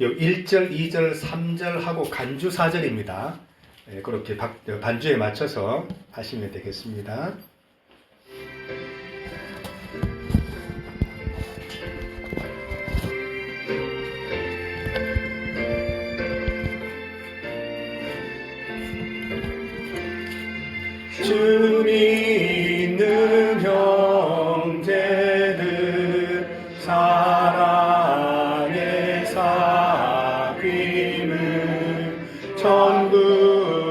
1절, 2절, 3절 하고 간주 4절입니다. 예, 그렇게 박- 반주에 맞춰서 하시면 되겠습니다. 사귐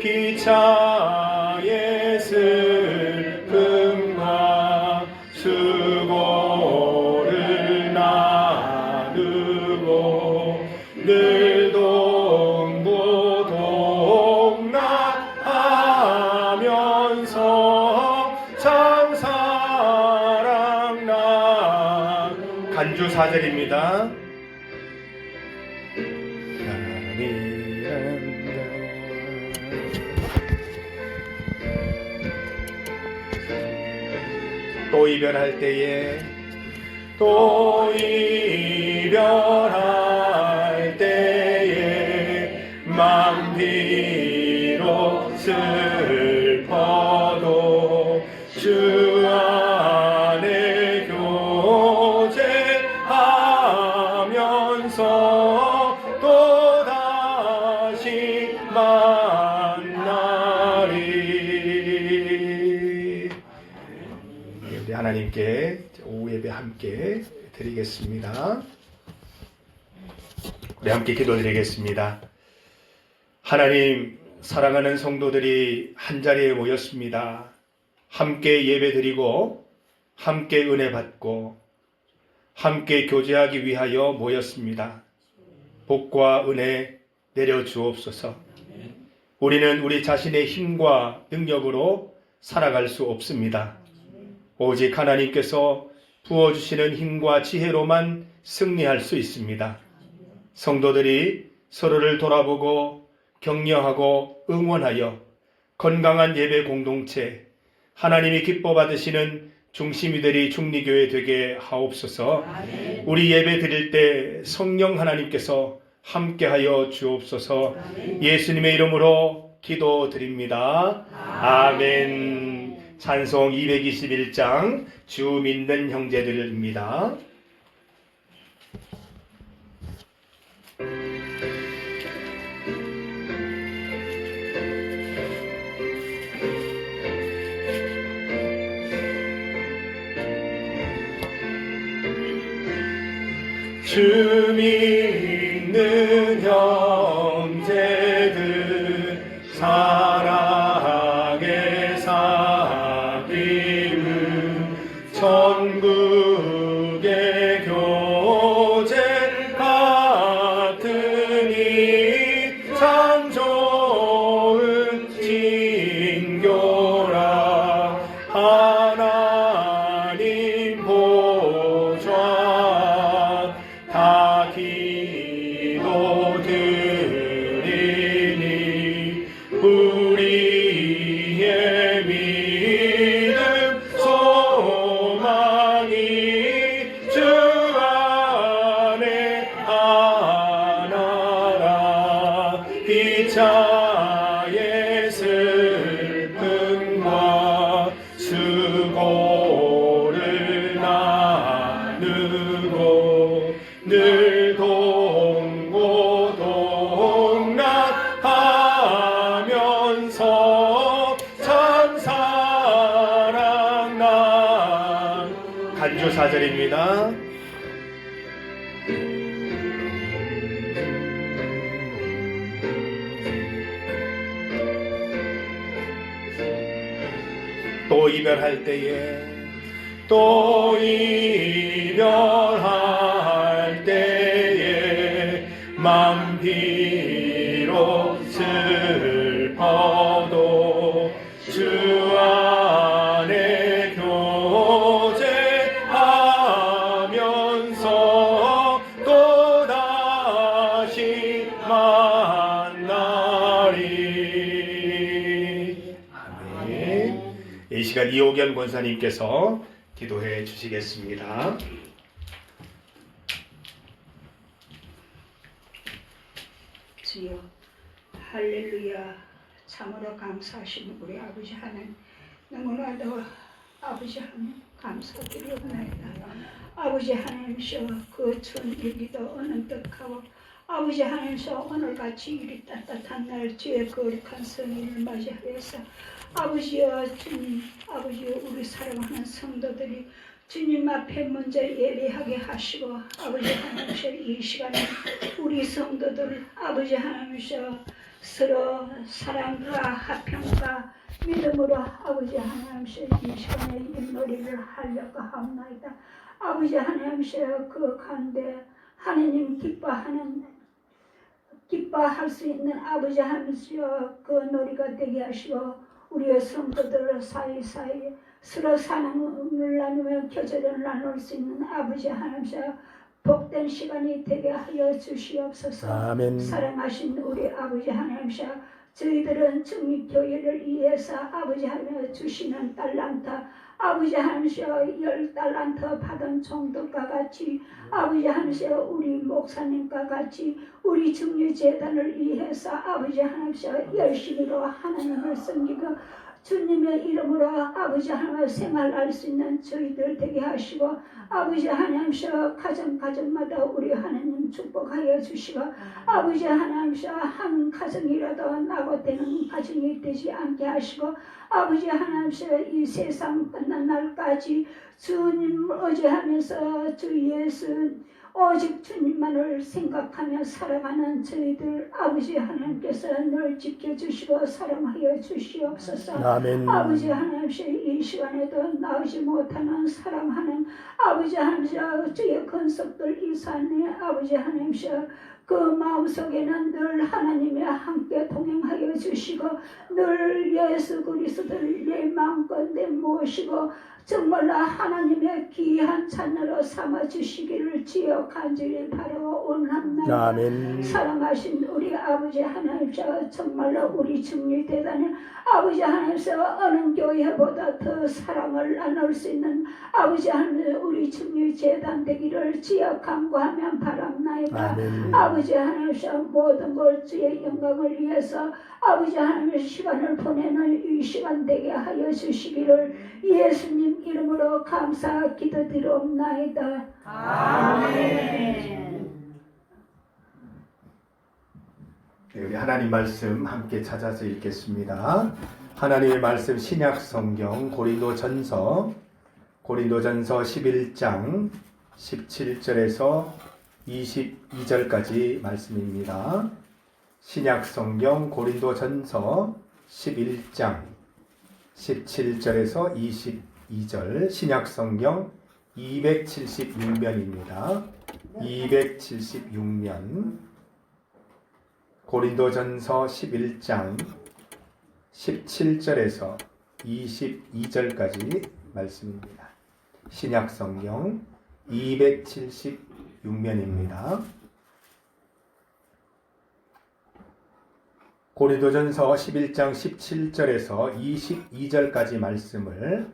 기차의 슬픔과 수고를 나누고 늘 동고동락하면서 참 사랑 나 간주 사절입니다. 또 이별할 때에 또 이별할 때에 맘 비록 슬 드리겠습니다. 우리 함께 기도드리겠습니다. 하나님 사랑하는 성도들이 한 자리에 모였습니다. 함께 예배드리고 함께 은혜 받고 함께 교제하기 위하여 모였습니다. 복과 은혜 내려 주옵소서. 우리는 우리 자신의 힘과 능력으로 살아갈 수 없습니다. 오직 하나님께서 부어주시는 힘과 지혜로만 승리할 수 있습니다. 성도들이 서로를 돌아보고 격려하고 응원하여 건강한 예배 공동체, 하나님이 기뻐 받으시는 중심이 되리 중리교회 되게 하옵소서. 우리 예배 드릴 때 성령 하나님께서 함께하여 주옵소서. 예수님의 이름으로 기도드립니다. 아멘. 찬송 221장 주 믿는 형제들입니다. 주 믿는 형제들 4절입니다. 또 이별할 때에 또 이별할 이호견 권사님께서 기도해 주시겠습니다. 주여 할렐루야 참으로 감사하신 우리 아버지 하나님 너무나도 아버지 하나님 감사드리옵나이다 아버지 하나님이셔 그춘 일기도 어는득하고 아버지 하나님이셔 오늘같이 이리 따뜻한 날 주의 거룩한 성인을 맞이하여서 아버지여 주님 아버지여 우리 사랑하는 성도들이 주님 앞에 먼저 예배하게 하시고 아버지 하나님이셔 이 시간에 우리 성도들 아버지 하나님이셔 서로 사랑과 화평과 믿음으로 아버지 하나님이셔 이 시간에 윷놀이를 하려고 합니다. 아버지 하나님이셔 그 가운데 하나님 기뻐하는 기뻐할 수 있는 아버지 하나님이셔 그 놀이가 되게 하시고 우리의 성도들 사이사이 서로 사랑 을 나누며 교제를 나눌 수 있는 아버지 하나님이셔 복된 시간이 되게 하여 주시옵소서. 아멘. 사랑하신 우리 아버지 하나님이셔 저희들은 중립교회를 위해서 아버지 하나님 주시는 달란트 아버지 하나님이셔 열 달란트 받은 종들과 같이 아버지 하나님이셔 우리 목사님과 같이 우리 중립재단을 위해서 아버지 하나님이셔 열심히로 하나님을 섬기고 주님의 이름으로 아버지 하나님 생활할 수 있는 저희들 되게 하시고 아버지 하나님이셔 가정 가정마다 우리 하나님 축복하여 주시고 아버지 하나님이셔 한 가정이라도 낙오되는 가정이 되지 않게 하시고 아버지 하나님이셔 이 세상 끝난 날까지 주님 의지하면서 주 예수 오직 주님만을 생각하며 살아가는 저희들 아버지 하나님께서 늘 지켜주시고 사랑하여 주시옵소서 아멘. 아버지 하나님이셔 이 시간에도 나오지 못하는 사랑하는 아버지 하나님이셔 주의 건석들 이 산에 아버지 하나님이셔 그 마음속에는 늘 하나님이 함께 동행하여 주시고 늘 예수 그리스도를 내 마음껏 내 모시고 정말로 하나님의 귀한 찬으로 삼아 주시기를 지어 간절히 원합니다. 아멘. 사랑하신 우리 아버지 하나님께서 정말로 우리 중리 대단히 아버지 하나님께서 어느 교회보다 더 사랑을 나눌 수 있는 아버지 하나님 우리 중리 재단 되기를 지어 간구하면 바랍나이다. 아멘. 아버지 하나님께서 모든 걸 주의 영광을 위해서 아버지 하나님의 시간을 보내는 이 시간 되게 하여 주시기를 예수님 이름으로 감사 기도드리옵나이다. 네, 우리 하나님 말씀 함께 찾아서 읽겠습니다. 하나님의 말씀 신약 성경 고린도 전서 고린도 전서 11장 17절에서 22절까지 말씀입니다. 신약 성경 고린도 전서 11장 17절에서 22절 신약 성경 276면입니다. 276면 고린도전서 11장 17절에서 22절까지 말씀입니다. 신약 성경 276 면입니다. 고린도전서 11장 17절에서 22절까지 말씀을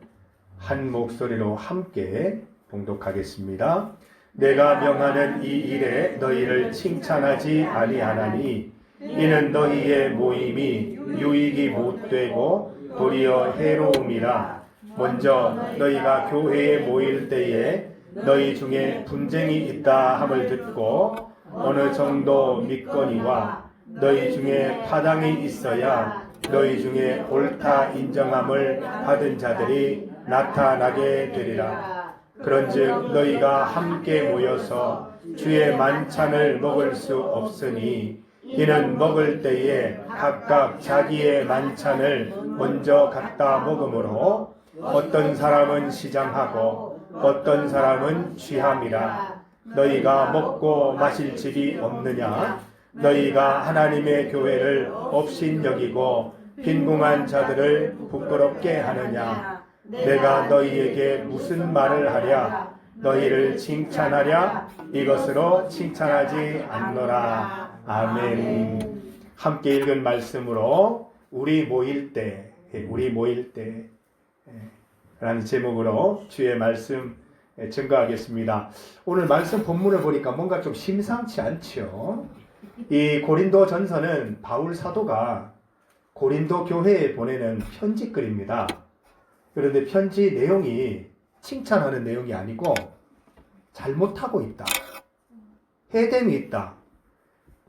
한 목소리로 함께 봉독하겠습니다. 내가 명하는 이 일에 너희를 칭찬하지 아니하나니 이는 너희의 모임이 유익이 못 되고 도리어 해로움이라 먼저 너희가 교회에 모일 때에 너희 중에 분쟁이 있다 함을 듣고 어느 정도 믿거니와 너희 중에 파당이 있어야 너희 중에 옳다 인정함을 받은 자들이 나타나게 되리라. 그런즉 너희가 함께 모여서 주의 만찬을 먹을 수 없으니 이는 먹을 때에 각각 자기의 만찬을 먼저 갖다 먹으므로 어떤 사람은 시장하고 어떤 사람은 취함이라. 너희가 먹고 마실 집이 없느냐? 너희가 하나님의 교회를 업신 여기고 빈궁한 자들을 부끄럽게 하느냐? 내가 너희에게 무슨 말을 하랴? 너희를 칭찬하랴? 이것으로 칭찬하지 않노라. 아멘. 함께 읽은 말씀으로 우리 모일 때 우리 모일 때 라는 제목으로 주의 말씀 증거하겠습니다. 오늘 말씀 본문을 보니까 뭔가 좀 심상치 않죠. 이 고린도 전서는 바울 사도가 고린도 교회에 보내는 편지글입니다. 그런데 편지 내용이 칭찬하는 내용이 아니고 잘못하고 있다. 해됨이 있다.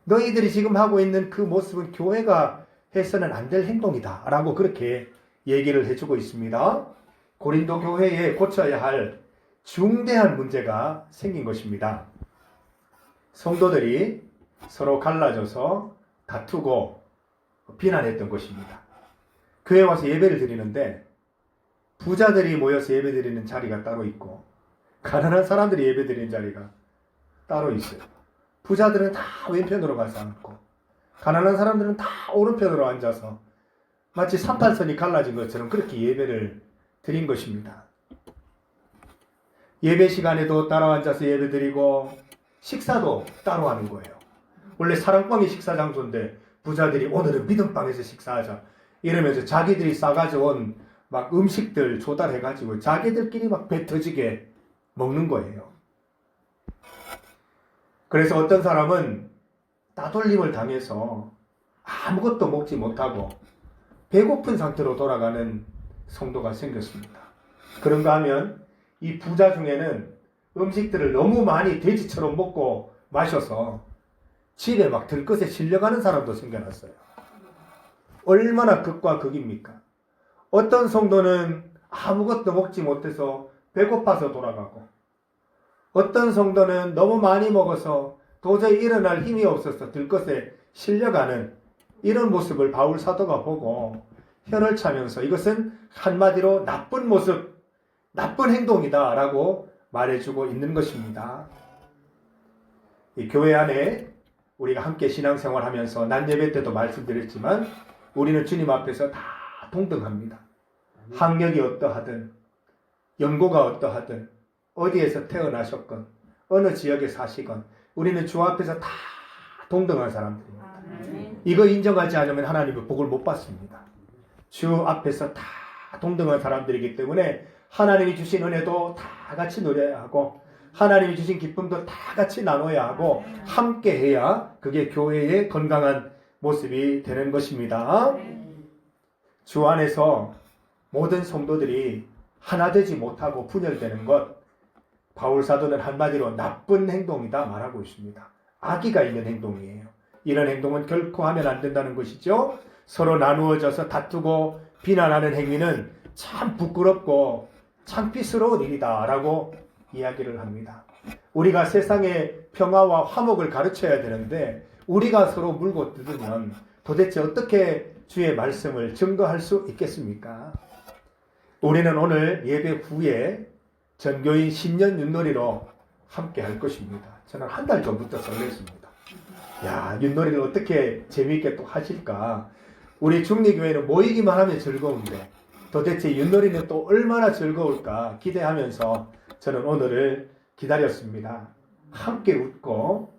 너희들이 지금 하고 있는 그 모습은 교회가 해서는 안 될 행동이다. 라고 그렇게 얘기를 해주고 있습니다. 고린도 교회에 고쳐야 할 중대한 문제가 생긴 것입니다. 성도들이 서로 갈라져서 다투고 비난했던 것입니다. 교회 와서 예배를 드리는데 부자들이 모여서 예배 드리는 자리가 따로 있고 가난한 사람들이 예배 드리는 자리가 따로 있어요. 부자들은 다 왼편으로 가서 앉고 가난한 사람들은 다 오른편으로 앉아서 마치 38선이 갈라진 것처럼 그렇게 예배를 드린 것입니다. 예배 시간에도 따로 앉아서 예배 드리고 식사도 따로 하는 거예요. 원래 사랑방이 식사 장소인데 부자들이 오늘은 믿음방에서 식사하자 이러면서 자기들이 싸가져온 막 음식들 조달해가지고 자기들끼리 막배 터지게 먹는 거예요. 그래서 어떤 사람은 따돌림을 당해서 아무것도 먹지 못하고 배고픈 상태로 돌아가는 성도가 생겼습니다. 그런가 하면 이 부자 중에는 음식들을 너무 많이 돼지처럼 먹고 마셔서 집에 막 들것에 실려가는 사람도 생겨났어요. 얼마나 극과 극입니까? 어떤 성도는 아무것도 먹지 못해서 배고파서 돌아가고, 어떤 성도는 너무 많이 먹어서 도저히 일어날 힘이 없어서 들것에 실려가는 이런 모습을 바울 사도가 보고 혀를 차면서 이것은 한마디로 나쁜 모습, 나쁜 행동이다 라고 말해주고 있는 것입니다. 이 교회 안에 우리가 함께 신앙생활 하면서 난 예배 때도 말씀드렸지만 우리는 주님 앞에서 다 동등합니다. 학력이 어떠하든, 연고가 어떠하든, 어디에서 태어나셨건, 어느 지역에 사시건, 우리는 주 앞에서 다 동등한 사람들입니다. 이거 인정하지 않으면 하나님의 복을 못 받습니다. 주 앞에서 다 동등한 사람들이기 때문에 하나님이 주신 은혜도 다 같이 누려야 하고 하나님이 주신 기쁨도 다 같이 나눠야 하고 함께 해야 그게 교회의 건강한 모습이 되는 것입니다. 주 안에서 모든 성도들이 하나 되지 못하고 분열되는 것 바울 사도는 한마디로 나쁜 행동이다 말하고 있습니다. 악의가 있는 행동이에요. 이런 행동은 결코 하면 안 된다는 것이죠. 서로 나누어져서 다투고 비난하는 행위는 참 부끄럽고 창피스러운 일이다라고 이야기를 합니다. 우리가 세상의 평화와 화목을 가르쳐야 되는데 우리가 서로 물고 뜯으면 도대체 어떻게 주의 말씀을 증거할 수 있겠습니까? 우리는 오늘 예배 후에 전교인 신년 윷놀이로 함께 할 것입니다. 저는 한 달 전부터 설렜습니다. 야, 윷놀이를 어떻게 재미있게 또 하실까? 우리 중리교회는 모이기만 하면 즐거운데 도대체 윷놀이는 또 얼마나 즐거울까 기대하면서 저는 오늘을 기다렸습니다. 함께 웃고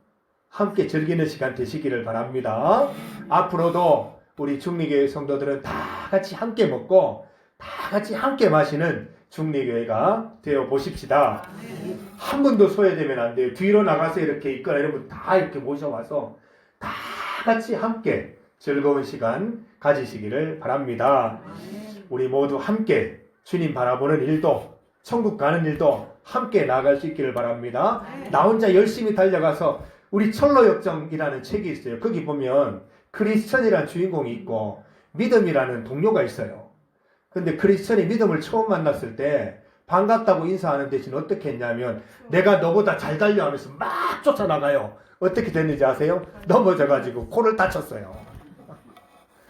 함께 즐기는 시간 되시기를 바랍니다. 앞으로도 우리 중리교회 성도들은 다 같이 함께 먹고 다 같이 함께 마시는 중리교회가 되어 보십시다. 한 분도 소외되면 안 돼요. 뒤로 나가서 이렇게 있거나 이러면 다 이렇게 모셔와서 다 같이 함께 즐거운 시간 가지시기를 바랍니다. 우리 모두 함께 주님 바라보는 일도 천국 가는 일도 함께 나갈 수 있기를 바랍니다. 나 혼자 열심히 달려가서 우리 철로역정이라는 책이 있어요. 거기 보면 크리스천이라는 주인공이 있고 믿음이라는 동료가 있어요. 근데 크리스천이 믿음을 처음 만났을 때 반갑다고 인사하는 대신 어떻게 했냐면 내가 너보다 잘 달려 하면서 막 쫓아나가요. 어떻게 됐는지 아세요? 넘어져가지고 코를 다쳤어요.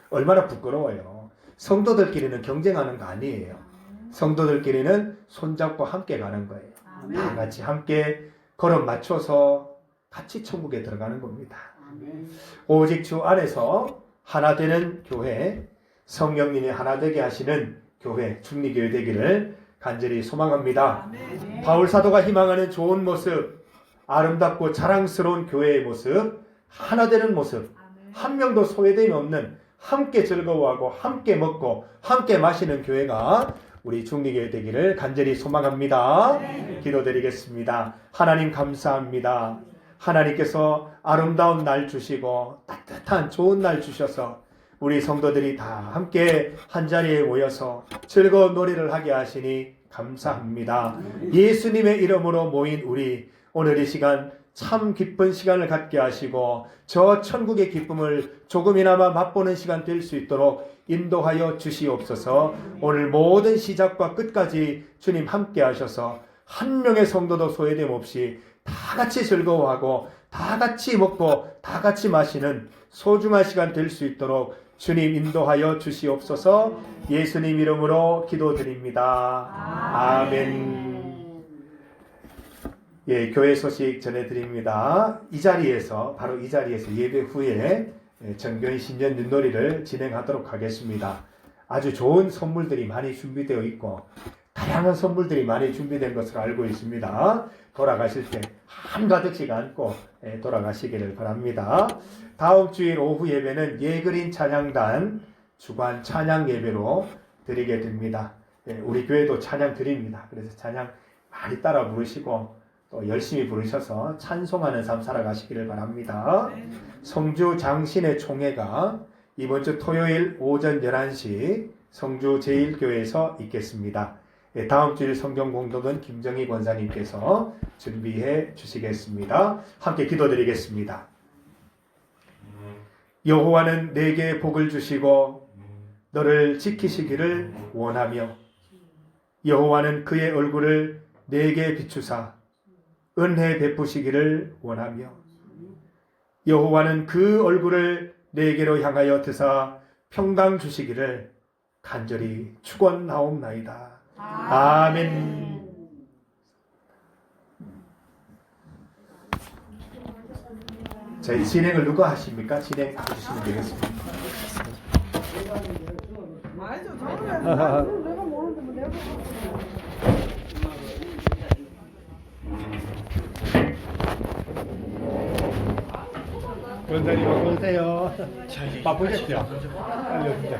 얼마나 부끄러워요. 성도들끼리는 경쟁하는 거 아니에요. 성도들끼리는 손잡고 함께 가는 거예요. 다 같이 함께 걸음 맞춰서 같이 천국에 들어가는 겁니다. 오직 주 안에서 하나 되는 교회, 성령님이 하나 되게 하시는 교회, 중리교회 되기를 간절히 소망합니다. 바울 사도가 희망하는 좋은 모습, 아름답고 자랑스러운 교회의 모습, 하나 되는 모습, 한 명도 소외됨이 없는 함께 즐거워하고 함께 먹고 함께 마시는 교회가 우리 중리교회 되기를 간절히 소망합니다. 기도드리겠습니다. 하나님 감사합니다. 하나님께서 아름다운 날 주시고 따뜻한 좋은 날 주셔서 우리 성도들이 다 함께 한 자리에 모여서 즐거운 놀이를 하게 하시니 감사합니다. 예수님의 이름으로 모인 우리 오늘 이 시간 참 기쁜 시간을 갖게 하시고 저 천국의 기쁨을 조금이나마 맛보는 시간 될 수 있도록 인도하여 주시옵소서. 오늘 모든 시작과 끝까지 주님 함께 하셔서 한 명의 성도도 소외됨 없이 다 같이 즐거워하고 다 같이 먹고 다 같이 마시는 소중한 시간 될 수 있도록 주님 인도하여 주시옵소서. 예수님 이름으로 기도드립니다. 아멘. 예, 교회 소식 전해드립니다. 이 자리에서, 바로 이 자리에서 예배 후에 예, 정교인 신년 윷놀이를 진행하도록 하겠습니다. 아주 좋은 선물들이 많이 준비되어 있고, 다양한 선물들이 많이 준비된 것으로 알고 있습니다. 돌아가실 때 한가득씩 안고 예, 돌아가시기를 바랍니다. 다음 주일 오후 예배는 예그린 찬양단 주관 찬양 예배로 드리게 됩니다. 예, 우리 교회도 찬양 드립니다. 그래서 찬양 많이 따라 부르시고 또 열심히 부르셔서 찬송하는 삶 살아가시기를 바랍니다. 성주 장신의 총회가 이번 주 토요일 오전 11시 성주 제1교회에서 있겠습니다. 예, 다음 주일 성경 공독은 김정희 권사님께서 준비해 주시겠습니다. 함께 기도드리겠습니다. 여호와는 내게 복을 주시고 너를 지키시기를 원하며 여호와는 그의 얼굴을 내게 비추사 은혜 베푸시기를 원하며 여호와는 그 얼굴을 내게로 향하여 드사 평강 주시기를 간절히 축원하옵나이다. 아멘. 저희 진행을 누가 하십니까? 진행 해주시면 되겠습니다. 아니죠. 저는 내가 모르는데 뭐 내가 원장님 어서 오세요. 바쁘겠죠? 알려주자.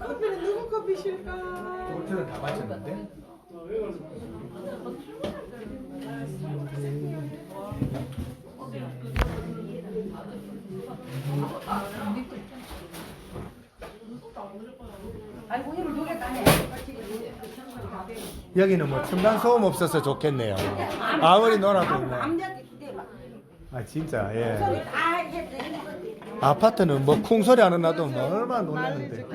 커피는 누구 커피실까? 저는 다 마셨는데. 여기는 뭐 층간 소음 없어서 좋겠네요. 아무리 놀아도 뭐. 아 진짜 예. 아파트는 뭐 쿵 소리 안 나도 뭐 얼마나 놀라는데.